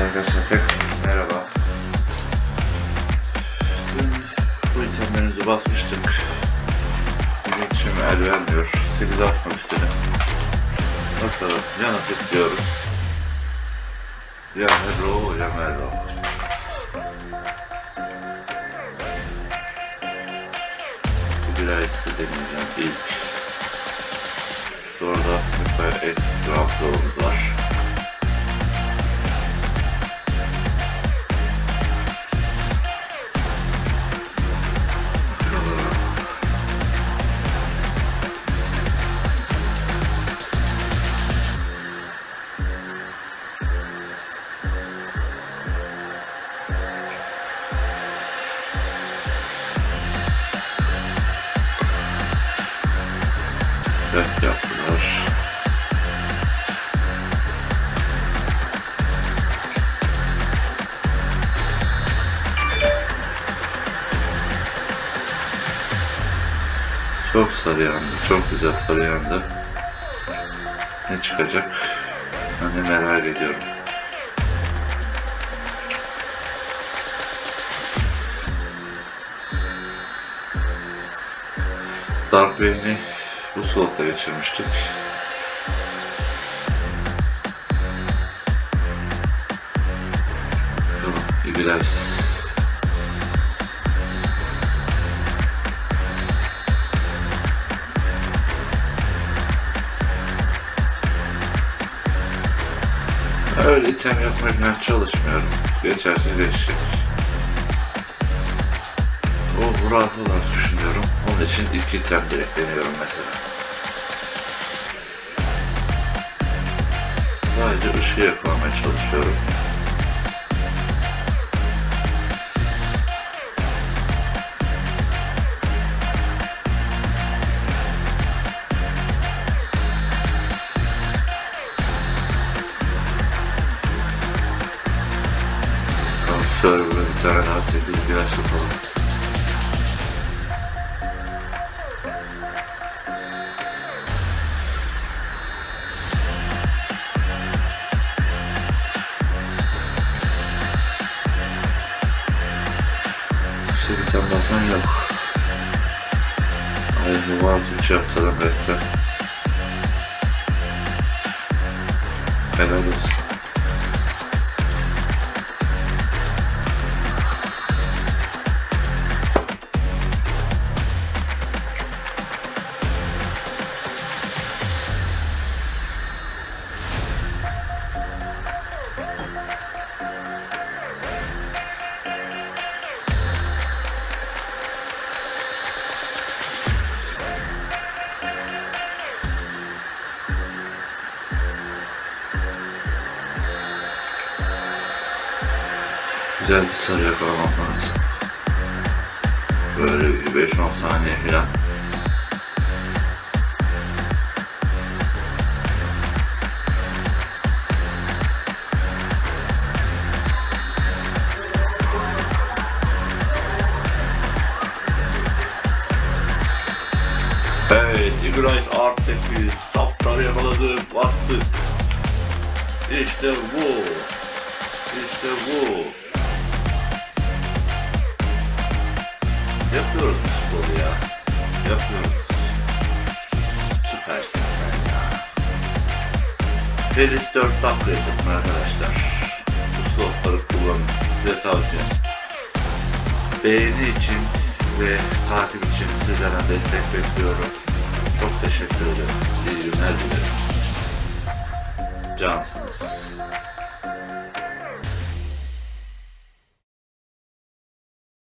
arkadaşlar merhaba. Bu itemlerimizi basmıştık. Şimdi el vermiyor. 8 atmak istedim. Bakalım ya nasip diyoruz. Ya Merro ya Merro. Bu bir ay deneyeceğim ilk. Orada mesela et rahatlığımız var. Test yaptılar. Çok sarı yandı. Çok güzel sarı yandı. Ne çıkacak? Ben de merak ediyorum. Dark Bey'ini bu slota geçirmiştik. Tamam, İbiler. Öyle item yapmaya çalışmıyorum. Geçerse geçecek. Rahat olarak düşünüyorum. Onun için iki item direkt deniyorum mesela. Sadece ışığı yakalamaya çalışıyorum. Server'a bir tane daha 8 ilaç yapalım. Tane basan yok. Aynı var üç yapsalım bekle. Helal olsun. Güzel bir sarı yakalamam lazım. Böyle bir 5-10 saniye falan. Evet, Ignite Art 8 sapsarı yakaladık, bastık. İşte bu. İşte bu. Yapıyoruz bu sporu ya. Yapıyoruz. Süpersin sen ya. Feris 4 upgrade arkadaşlar. Bu slotları kullanın. Size tavsiyem. Beğeni için ve takip için sizlerden destek bekliyorum. Çok teşekkür ederim. İyi günler dilerim. Cansınız.